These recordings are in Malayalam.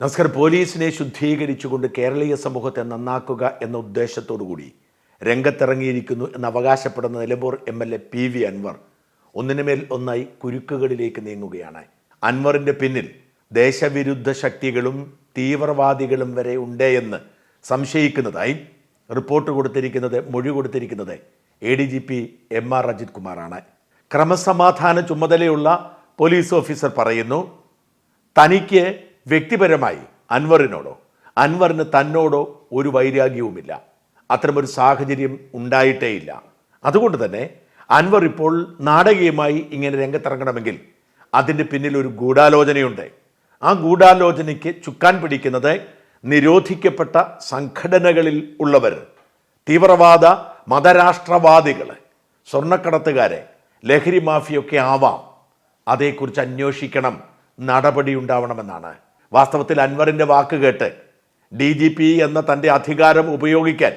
നമസ്കാരം പോലീസിനെ ശുദ്ധീകരിച്ചുകൊണ്ട് കേരളീയ സമൂഹത്തെ നന്നാക്കുക എന്ന ഉദ്ദേശത്തോടു കൂടി രംഗത്തിറങ്ങിയിരിക്കുന്നു എന്ന് അവകാശപ്പെടുന്ന Nilambur M L A P V Anvar. ഒന്നിനുമേൽ ഒന്നായി കുരുക്കുകളിലേക്ക് നീങ്ങുകയാണ്. അൻവറിന്റെ പിന്നിൽ ദേശവിരുദ്ധ ശക്തികളും തീവ്രവാദികളും വരെ ഉണ്ട് എന്ന് സംശയിക്കുന്നതായി റിപ്പോർട്ട് കൊടുത്തിരിക്കുന്നത് മൊഴി കൊടുത്തിരിക്കുന്നത് A D G P M R Ajith കുമാറാണ്. ക്രമസമാധാന ചുമതലയുള്ള പോലീസ് ഓഫീസർ പറയുന്നു തനിക്ക് വ്യക്തിപരമായി അൻവറിനോടോ അൻവറിന് തന്നോടോ ഒരു വൈരാഗ്യവുമില്ല. അത്തരമൊരു സാഹചര്യം ഉണ്ടായിട്ടേയില്ല. അതുകൊണ്ട് തന്നെ അൻവർ ഇപ്പോൾ നാടകീയമായി ഇങ്ങനെ രംഗത്തിറങ്ങണമെങ്കിൽ അതിന്റെ പിന്നിൽ ഒരു ഗൂഢാലോചനയുണ്ട്. ആ ഗൂഢാലോചനയ്ക്ക് ചുക്കാൻ പിടിക്കുന്നത് നിരോധിക്കപ്പെട്ട സംഘടനകളിൽ ഉള്ളവർ തീവ്രവാദ മതരാഷ്ട്രവാദികൾ സ്വർണക്കടത്തുകാരെ ലഹരി മാഫിയൊക്കെ ആവാം. അതേക്കുറിച്ച് അന്വേഷിക്കണം നടപടി ഉണ്ടാവണമെന്നാണ് വാസ്തവത്തിൽ അൻവറിന്റെ വാക്ക് കേട്ട് ഡി ജി പി എന്ന തന്റെ അധികാരം ഉപയോഗിക്കാൻ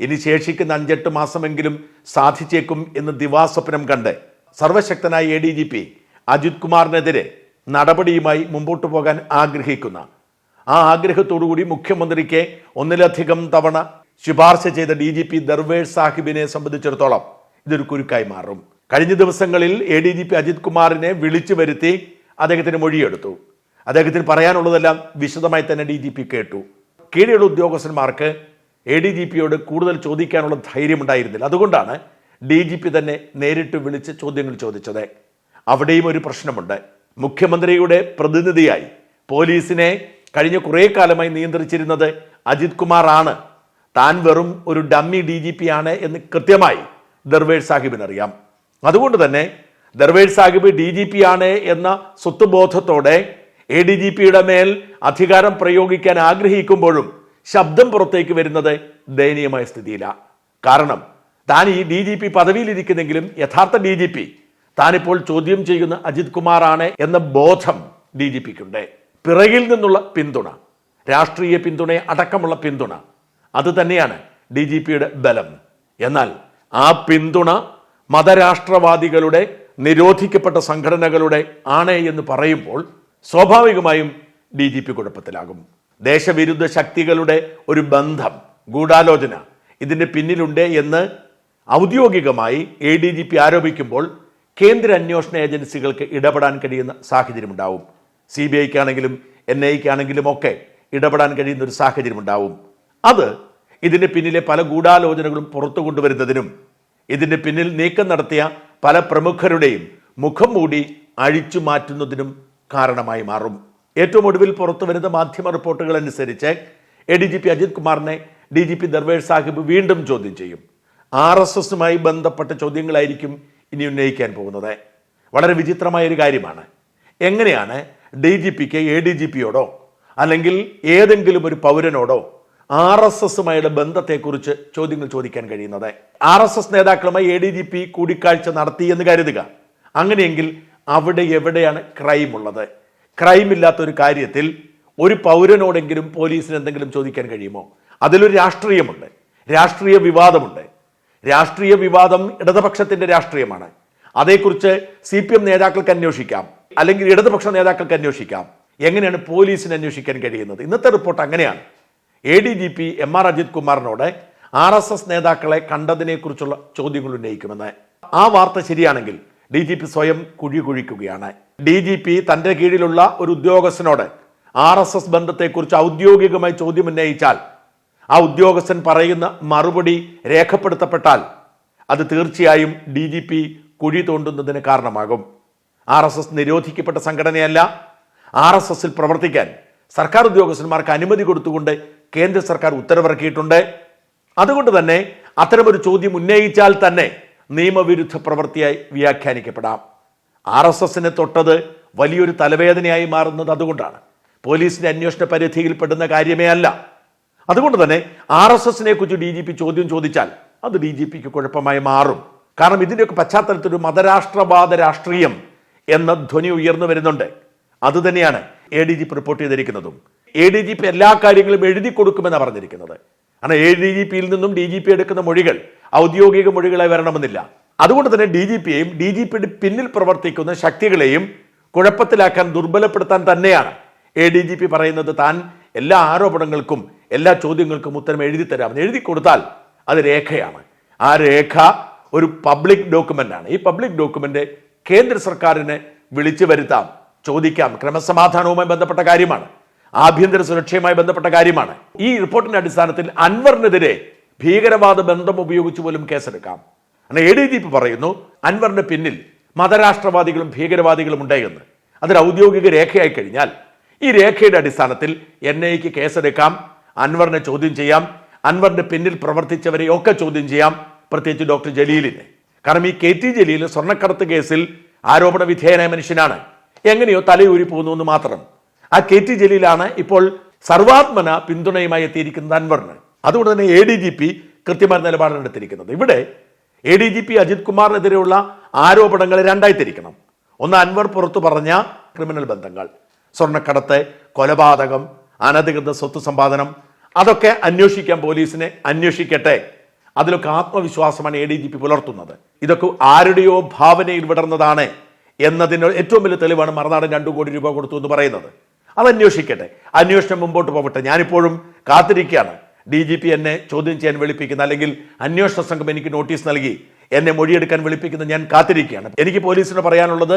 ഇനി ശേഷിക്കുന്ന അഞ്ചെട്ട് മാസമെങ്കിലും സാധിച്ചേക്കും എന്ന് ദിവാസ്വപ്നം കണ്ട് സർവശക്തനായ A D G P Ajith കുമാറിനെതിരെ നടപടിയുമായി മുമ്പോട്ട് പോകാൻ ആഗ്രഹിക്കുന്ന ആ ആഗ്രഹത്തോടുകൂടി മുഖ്യമന്ത്രിക്ക് ഒന്നിലധികം തവണ ശുപാർശ ചെയ്ത ഡി ജി പി ദർവേഷ് സാഹിബിനെ സംബന്ധിച്ചിടത്തോളം ഇതൊരു കുരുക്കായി മാറും. കഴിഞ്ഞ ദിവസങ്ങളിൽ A D G P Ajith കുമാറിനെ വിളിച്ചു വരുത്തി അദ്ദേഹത്തിന് മൊഴിയെടുത്തു. അദ്ദേഹത്തിന് പറയാനുള്ളതെല്ലാം വിശദമായി തന്നെ ഡി ജി പി കേട്ടു. കീഴെയുള്ള ഉദ്യോഗസ്ഥന്മാർക്ക് എ ഡി ജി പിയോട് കൂടുതൽ ചോദിക്കാനുള്ള ധൈര്യമുണ്ടായിരുന്നില്ല. അതുകൊണ്ടാണ് ഡി ജി പി തന്നെ നേരിട്ട് വിളിച്ച് ചോദ്യങ്ങൾ ചോദിച്ചത്. അവിടെയും ഒരു പ്രശ്നമുണ്ട്. മുഖ്യമന്ത്രിയുടെ പ്രതിനിധിയായി പോലീസിനെ കഴിഞ്ഞ കുറേ കാലമായി നിയന്ത്രിച്ചിരുന്നത് അജിത് കുമാർ ആണ്. താൻ വെറും ഒരു ഡമ്മി ഡി ജി പി ആണ് എന്ന് കൃത്യമായി ദർവേഷ് സാഹിബിനറിയാം. അതുകൊണ്ട് തന്നെ Darvesh Sahib D G P ആണ് എന്ന സ്വത്തുബോധത്തോടെ എ ഡി ജി പിയുടെ മേൽ അധികാരം പ്രയോഗിക്കാൻ ആഗ്രഹിക്കുമ്പോഴും ശബ്ദം പുറത്തേക്ക് വരുന്നത് ദയനീയമായ സ്ഥിതിയിലാണ് കാരണം താൻ ഈ ഡി ജി പി പദവിയിലിരിക്കുന്നെങ്കിലും യഥാർത്ഥ ഡി ജി പി താനിപ്പോൾ ചോദ്യം ചെയ്യുന്ന അജിത് കുമാറാണ് എന്ന ബോധം ഡി ജി പിക്കുണ്ട് പിറകിൽ നിന്നുള്ള പിന്തുണ രാഷ്ട്രീയ പിന്തുണ അടക്കമുള്ള പിന്തുണ അത് തന്നെയാണ് ഡി ജി പിയുടെ ബലം. എന്നാൽ ആ പിന്തുണ മതരാഷ്ട്രവാദികളുടെ നിരോധിക്കപ്പെട്ട സംഘടനകളുടെ ആണ് എന്ന് പറയുമ്പോൾ സ്വാഭാവികമായും ഡി ജി പി കുഴപ്പത്തിലാകും. ദേശവിരുദ്ധ ശക്തികളുടെ ഒരു ബന്ധം ഗൂഢാലോചന ഇതിന്റെ പിന്നിലുണ്ട് എന്ന് ഔദ്യോഗികമായി എ ഡി ജി പി ആരോപിക്കുമ്പോൾ കേന്ദ്ര അന്വേഷണ ഏജൻസികൾക്ക് ഇടപെടാൻ കഴിയുന്ന സാഹചര്യമുണ്ടാവും. സി ബി ഐക്കാണെങ്കിലും എൻ ഐക്കാണെങ്കിലും ഒക്കെ ഇടപെടാൻ കഴിയുന്ന ഒരു സാഹചര്യം ഉണ്ടാവും അത് ഇതിന്റെ പിന്നിലെ പല ഗൂഢാലോചനകളും പുറത്തു കൊണ്ടുവരുന്നതിനും ഇതിന്റെ പിന്നിൽ നീക്കം നടത്തിയ പല പ്രമുഖരുടെയും മുഖം മൂടി അഴിച്ചു മാറ്റുന്നതിനും കാരണമായി മാറും. ഏറ്റവും ഒടുവിൽ പുറത്തു വരുന്ന മാധ്യമ റിപ്പോർട്ടുകൾ അനുസരിച്ച് A D G P Ajith കുമാറിനെ D G P Darvesh Sahib വീണ്ടും ചോദ്യം ചെയ്യും. ആർ എസ് എസുമായി ബന്ധപ്പെട്ട ചോദ്യങ്ങളായിരിക്കും ഇനി ഉന്നയിക്കാൻ പോകുന്നത്. വളരെ വിചിത്രമായ ഒരു കാര്യമാണ്. എങ്ങനെയാണ് ഡി ജി പിക്ക് എ ഡി ജി പിയോടോ അല്ലെങ്കിൽ ഏതെങ്കിലും ഒരു പൗരനോടോ ആർ എസ് എസുമായുള്ള ബന്ധത്തെക്കുറിച്ച് ചോദ്യങ്ങൾ ചോദിക്കാൻ കഴിയുന്നത്? ആർ എസ് എസ് നേതാക്കളുമായി എ ഡി ജി പി കൂടിക്കാഴ്ച നടത്തി എന്ന് കരുതുക. അങ്ങനെയെങ്കിൽ അവിടെ എവിടെയാണ് ക്രൈം ഉള്ളത് ക്രൈം ഇല്ലാത്ത ഒരു കാര്യത്തിൽ ഒരു പൗരനോടെങ്കിലും പോലീസിന് എന്തെങ്കിലും ചോദിക്കാൻ കഴിയുമോ? അതിലൊരു രാഷ്ട്രീയമുണ്ട്. രാഷ്ട്രീയ വിവാദമുണ്ട്. രാഷ്ട്രീയ വിവാദം ഇടതുപക്ഷത്തിന്റെ രാഷ്ട്രീയമാണ്. അതേക്കുറിച്ച് സി പി എം നേതാക്കൾക്ക് അന്വേഷിക്കാം. അല്ലെങ്കിൽ ഇടതുപക്ഷ നേതാക്കൾക്ക് അന്വേഷിക്കാം. എങ്ങനെയാണ് പോലീസിന് അന്വേഷിക്കാൻ കഴിയുന്നത്? ഇന്നത്തെ റിപ്പോർട്ട് അങ്ങനെയാണ്. A D G P M R Ajith കുമാറിനോട് R S S നേതാക്കളെ കണ്ടതിനെക്കുറിച്ചുള്ള ചോദ്യങ്ങൾ ഉന്നയിക്കുമെന്ന്. ആ വാർത്ത ശരിയാണെങ്കിൽ ഡി ജി പി സ്വയം കുഴി കുഴിക്കുകയാണ്. ഡി ജി പി തന്റെ കീഴിലുള്ള ഒരു ഉദ്യോഗസ്ഥനോട് ആർ എസ് എസ് ബന്ധത്തെക്കുറിച്ച് ഔദ്യോഗികമായി ചോദ്യം ഉന്നയിച്ചാൽ ആ ഉദ്യോഗസ്ഥൻ പറയുന്ന മറുപടി രേഖപ്പെടുത്തപ്പെട്ടാൽ അത് തീർച്ചയായും ഡി ജി പി കുഴി തോണ്ടുന്നതിന് കാരണമാകും. ആർ എസ് എസ് നിരോധിക്കപ്പെട്ട സംഘടനയല്ല. ആർ എസ് എസിൽ പ്രവർത്തിക്കാൻ സർക്കാർ ഉദ്യോഗസ്ഥന്മാർക്ക് അനുമതി കൊടുത്തുകൊണ്ട് കേന്ദ്ര സർക്കാർ ഉത്തരവിറക്കിയിട്ടുണ്ട്. അതുകൊണ്ട് തന്നെ അത്തരമൊരു ചോദ്യം ഉന്നയിച്ചാൽ തന്നെ നിയമവിരുദ്ധ പ്രവൃത്തിയായി വ്യാഖ്യാനിക്കപ്പെടാം. ആർ എസ് എസിനെ തൊട്ടത് വലിയൊരു തലവേദനയായി മാറുന്നത് അതുകൊണ്ടാണ്. പോലീസിന്റെ അന്വേഷണ പരിധിയിൽ പെടുന്ന കാര്യമേ അല്ല. അതുകൊണ്ട് തന്നെ ആർ എസ് എസിനെ കുറിച്ച് ഡി ജി പി ചോദ്യം ചോദിച്ചാൽ അത് ഡി ജി പിക്ക് കുഴപ്പമായി മാറും. കാരണം ഇതിന്റെയൊക്കെ പശ്ചാത്തലത്തിൽ ഒരു മതരാഷ്ട്രവാദ രാഷ്ട്രീയം എന്ന ധ്വനി ഉയർന്നു വരുന്നുണ്ട്. അത് തന്നെയാണ് A D G P report ചെയ്തിരിക്കുന്നതും. A D G P എല്ലാ കാര്യങ്ങളും എഴുതി കൊടുക്കുമെന്നാണ് പറഞ്ഞിരിക്കുന്നത്. കാരണം എ ഡി ജി പിയിൽ നിന്നും ഡി ജി പി എടുക്കുന്ന മൊഴികൾ ഔദ്യോഗിക മൊഴികളെ വരണമെന്നില്ല. അതുകൊണ്ട് തന്നെ ഡി ജി പിയെയും ഡി ജി പിയുടെ പിന്നിൽ പ്രവർത്തിക്കുന്ന ശക്തികളെയും കുഴപ്പത്തിലാക്കാൻ ദുർബലപ്പെടുത്താൻ തന്നെയാണ്. എ ഡി ജി പി പറയുന്നത് താൻ എല്ലാ ആരോപണങ്ങൾക്കും എല്ലാ ചോദ്യങ്ങൾക്കും ഉത്തരം എഴുതി തരാമെന്ന് എഴുതി കൊടുത്താൽ അത് രേഖയാണ്. ആ രേഖ ഒരു പബ്ലിക് ഡോക്യുമെന്റ് ആണ് ഈ പബ്ലിക് ഡോക്യുമെന്റ് കേന്ദ്ര സർക്കാരിനെ വിളിച്ചു വരുത്താം ചോദിക്കാം. ക്രമസമാധാനവുമായി ബന്ധപ്പെട്ട കാര്യമാണ്. ആഭ്യന്തര സുരക്ഷയുമായി ബന്ധപ്പെട്ട കാര്യമാണ്. ഈ റിപ്പോർട്ടിന്റെ അടിസ്ഥാനത്തിൽ അൻവറിനെതിരെ ഭീകരവാദ ബന്ധം ഉപയോഗിച്ച് പോലും കേസെടുക്കാം. അങ്ങനെ എ ഡി ജി പി പറയുന്നു അൻവറിന്റെ പിന്നിൽ മതരാഷ്ട്രവാദികളും ഭീകരവാദികളും ഉണ്ടായെന്ന് അതൊരു ഔദ്യോഗിക രേഖയായി കഴിഞ്ഞാൽ ഈ രേഖയുടെ അടിസ്ഥാനത്തിൽ എൻ ഐക്ക് കേസെടുക്കാം അൻവറിനെ ചോദ്യം ചെയ്യാം അൻവറിന്റെ പിന്നിൽ പ്രവർത്തിച്ചവരെ ഒക്കെ ചോദ്യം ചെയ്യാം പ്രത്യേകിച്ച് ഡോക്ടർ ജലീലിനെ. കാരണം ഈ കെ ടി ജലീൽ സ്വർണക്കടത്ത് കേസിൽ ആരോപണ വിധേയനായ മനുഷ്യനാണ്. എങ്ങനെയോ തലയൂരി പോകുന്നു എന്ന് മാത്രം. ആ കെ ടി ജലീലാണ് ഇപ്പോൾ സർവാത്മന പിന്തുണയുമായി എത്തിയിരിക്കുന്നത് അൻവറിന്. അതുകൊണ്ട് തന്നെ എ ഡി ജി പി കൃത്യമായ നിലപാടാണ് എടുത്തിരിക്കുന്നത്. ഇവിടെ A D G P Ajith കുമാറിനെതിരെയുള്ള ആരോപണങ്ങൾ രണ്ടായി തിരിക്കണം. ഒന്ന് അൻവർ പുറത്തു പറഞ്ഞ ക്രിമിനൽ ബന്ധങ്ങൾ സ്വർണക്കടത്ത് കൊലപാതകം അനധികൃത സ്വത്ത് സമ്പാദനം അതൊക്കെ അന്വേഷിക്കാൻ പോലീസിനെ അന്വേഷിക്കട്ടെ. അതിലൊക്കെ ആത്മവിശ്വാസമാണ് എ ഡി ജി പി പുലർത്തുന്നത്. ഇതൊക്കെ ആരുടെയോ ഭാവനയിൽ വിടർന്നതാണ് എന്നതിന് ഏറ്റവും വലിയ തെളിവാണ് മറുനാടൻ രണ്ടു കോടി രൂപ കൊടുത്തു എന്ന് പറയുന്നത്. അത് അന്വേഷിക്കട്ടെ അന്വേഷണം മുമ്പോട്ട് പോകട്ടെ. ഞാനിപ്പോഴും കാത്തിരിക്കുകയാണ്. ഡി ജി പി എന്നെ ചോദ്യം ചെയ്യാൻ വിളിപ്പിക്കുന്ന അല്ലെങ്കിൽ അന്വേഷണ സംഘം എനിക്ക് നോട്ടീസ് നൽകി എന്നെ മൊഴിയെടുക്കാൻ വിളിപ്പിക്കുന്ന ഞാൻ കാത്തിരിക്കുകയാണ്. എനിക്ക് പോലീസിനോട് പറയാനുള്ളത്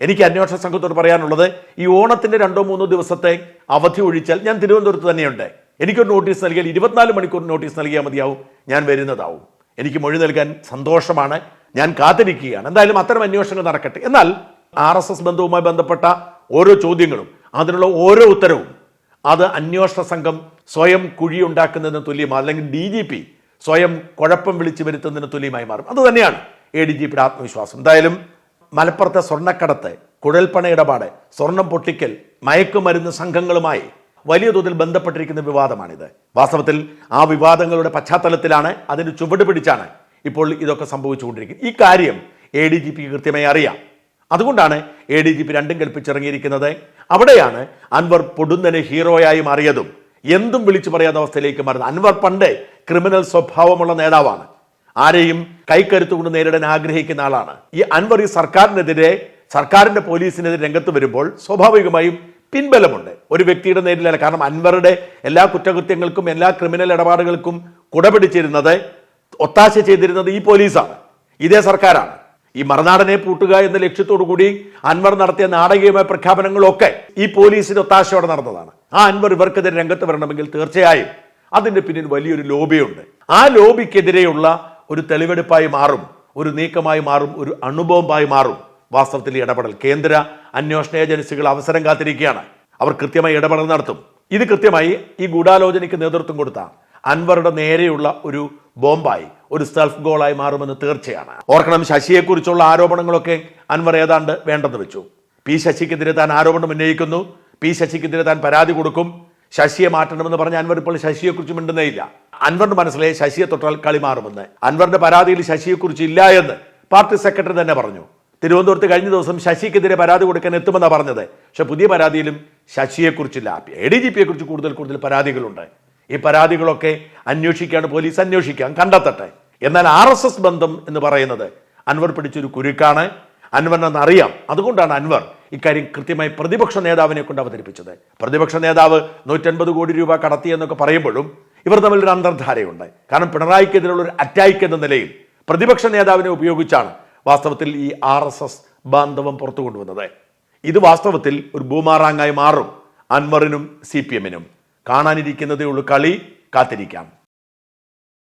എനിക്ക് അന്വേഷണ സംഘത്തോട് പറയാനുള്ളത് ഈ ഓണത്തിന്റെ രണ്ടോ മൂന്നോ ദിവസത്തെ അവധി ഒഴിച്ചാൽ ഞാൻ തിരുവനന്തപുരത്ത് തന്നെയുണ്ട്. എനിക്കൊരു നോട്ടീസ് നൽകിയാൽ ഇരുപത്തിനാല് മണിക്കൂർ നോട്ടീസ് നൽകിയാൽ മതിയാവും ഞാൻ വരുന്നതാവും. എനിക്ക് മൊഴി നൽകാൻ സന്തോഷമാണ് ഞാൻ കാത്തിരിക്കുകയാണ്. എന്തായാലും അത്തരം അന്വേഷണങ്ങൾ നടക്കട്ടെ. എന്നാൽ ആർ എസ് എസ് ബന്ധവുമായി ബന്ധപ്പെട്ട ഓരോ ചോദ്യങ്ങളും അതിനുള്ള ഓരോ ഉത്തരവും അത് അന്വേഷണ സംഘം സ്വയം കുഴിയുണ്ടാക്കുന്നതിന് തുല്യമാണ് അല്ലെങ്കിൽ ഡി ജി പി സ്വയം കുഴപ്പം വിളിച്ചു വരുത്തുന്നതിന് തുല്യമായി മാറും. അതുതന്നെയാണ് എ ഡി ജി പിയുടെ ആത്മവിശ്വാസം. എന്തായാലും മലപ്പുറത്തെ സ്വർണക്കടത്ത് കുഴൽപ്പണ ഇടപാട് സ്വർണം പൊട്ടിക്കൽ മയക്കുമരുന്ന് സംഘങ്ങളുമായി വലിയ തോതിൽ ബന്ധപ്പെട്ടിരിക്കുന്ന വിവാദമാണിത്. വാസ്തവത്തിൽ ആ വിവാദങ്ങളുടെ പശ്ചാത്തലത്തിലാണ് അതിന് ചുവട് പിടിച്ചാണ് ഇപ്പോൾ ഇതൊക്കെ സംഭവിച്ചുകൊണ്ടിരിക്കുന്നത്. ഈ കാര്യം എ ഡി ജി പിക്ക് കൃത്യമായി അറിയാം. അതുകൊണ്ടാണ് എ ഡി ജി പി രണ്ടും കൽപ്പിച്ചിറങ്ങിയിരിക്കുന്നത്. അവിടെയാണ് അൻവർ പൊടുന്നനെ ഹീറോയായി മാറിയതും എന്തും വിളിച്ചു പറയാത്ത അവസ്ഥയിലേക്ക് മാറുന്നത് അൻവർ പണ്ടേ ക്രിമിനൽ സ്വഭാവമുള്ള നേതാവാണ്. ആരെയും കൈക്കരുത്തുകൊണ്ട് നേരിടാൻ ആഗ്രഹിക്കുന്ന ആളാണ്. ഈ അൻവർ ഈ സർക്കാരിനെതിരെ സർക്കാരിന്റെ പോലീസിനെതിരെ രംഗത്ത് വരുമ്പോൾ സ്വാഭാവികമായും പിൻബലമുണ്ട്. ഒരു വ്യക്തിയുടെ നേരിലല്ല. കാരണം അൻവറുടെ എല്ലാ കുറ്റകൃത്യങ്ങൾക്കും എല്ലാ ക്രിമിനൽ ഇടപാടുകൾക്കും കുടപിടിച്ചിരുന്നത് ഒത്താശ ചെയ്തിരുന്നത് ഈ പോലീസാണ്. ഇതേ സർക്കാരാണ്. ഈ മറുനാടനെ പൂട്ടുക എന്ന ലക്ഷ്യത്തോടു കൂടി അൻവർ നടത്തിയ നാടകീയമായ പ്രഖ്യാപനങ്ങളൊക്കെ ഈ പോലീസിന്റെ ഒത്താശയോടെ നടന്നതാണ്. ആ അൻവർ ഇവർക്കെതിരെ രംഗത്ത് വരണമെങ്കിൽ തീർച്ചയായും അതിന്റെ പിന്നിൽ വലിയൊരു ലോബിയുണ്ട്. ആ ലോബിക്കെതിരെയുള്ള ഒരു തെളിവെടുപ്പായി മാറും ഒരു നീക്കമായി മാറും ഒരു അണുബോംബായി മാറും. വാസ്തവത്തിൽ ഇടപെടൽ കേന്ദ്ര അന്വേഷണ ഏജൻസികൾ അവസരം കാത്തിരിക്കുകയാണ്. അവർ കൃത്യമായി ഇടപെടൽ നടത്തും. ഇത് കൃത്യമായി ഈ ഗൂഢാലോചനയ്ക്ക് നേതൃത്വം കൊടുത്ത അൻവറുടെ നേരെയുള്ള ഒരു ബോംബായി. ഒരു സെൽഫ് ഗോളായി മാറുമെന്ന് തീർച്ചയാണ്. ഓർക്കണം ശശിയെക്കുറിച്ചുള്ള ആരോപണങ്ങളൊക്കെ അൻവർ ഏതാണ്ട് വേണ്ടെന്ന് വെച്ചു. പി ശശിക്കെതിരെ താൻ ആരോപണം ഉന്നയിക്കുന്നു. പി ശശിക്കെതിരെ താൻ പരാതി കൊടുക്കും. ശശിയെ മാറ്റണമെന്ന് പറഞ്ഞ അൻവർ ഇപ്പോൾ ശശിയെക്കുറിച്ച് മിണ്ടുന്നേയില്ല. അൻവറിന്റെ മനസ്സിലെ ശശിയെ തൊട്ടാൽ കളി മാറുമെന്ന്. അൻവറിന്റെ പരാതിയിൽ ശശിയെക്കുറിച്ച് ഇല്ല എന്ന് പാർട്ടി സെക്രട്ടറി തന്നെ പറഞ്ഞു. തിരുവനന്തപുരത്ത് കഴിഞ്ഞ ദിവസം ശശിക്കെതിരെ പരാതി കൊടുക്കാൻ എത്തുമെന്നാണ് പറഞ്ഞത്. പക്ഷെ പുതിയ പരാതിയിലും ശശിയെക്കുറിച്ചില്ല. എ ഡി ജി പിയെ കുറിച്ച് കൂടുതൽ കൂടുതൽ പരാതികളുണ്ട്. ഈ പരാതികളൊക്കെ അന്വേഷിക്കാണ് പോലീസ് അന്വേഷിക്കാം കണ്ടെത്തട്ടെ. എന്നാൽ ആർ എസ് എസ് ബന്ധം എന്ന് പറയുന്നത് അൻവർ പിടിച്ചൊരു കുരുക്കാണ്. അൻവറിനെന്ന് അറിയാം. അതുകൊണ്ടാണ് അൻവർ ഇക്കാര്യം കൃത്യമായി പ്രതിപക്ഷ നേതാവിനെ കൊണ്ട് അവതരിപ്പിച്ചത്. പ്രതിപക്ഷ നേതാവ് നൂറ്റൻപത് കോടി രൂപ കടത്തി എന്നൊക്കെ പറയുമ്പോഴും ഇവർ തമ്മിൽ ഒരു അന്തർധാരയുണ്ട്. കാരണം പിണറായിക്കെതിരെയുള്ള ഒരു അറ്റാക്ക് എന്ന നിലയിൽ പ്രതിപക്ഷ നേതാവിനെ ഉപയോഗിച്ചാണ് വാസ്തവത്തിൽ ഈ ആർ എസ് എസ് ബാന്ധവം പുറത്തു കൊണ്ടുവന്നത് ഇത് വാസ്തവത്തിൽ ഒരു ഭൂമാറാങ്ങായി മാറും. അൻവറിനും സി പി എമ്മിനും. കാണാനിരിക്കുന്നതേ ഉള്ളൂ. കളി കാത്തിരിക്കാം.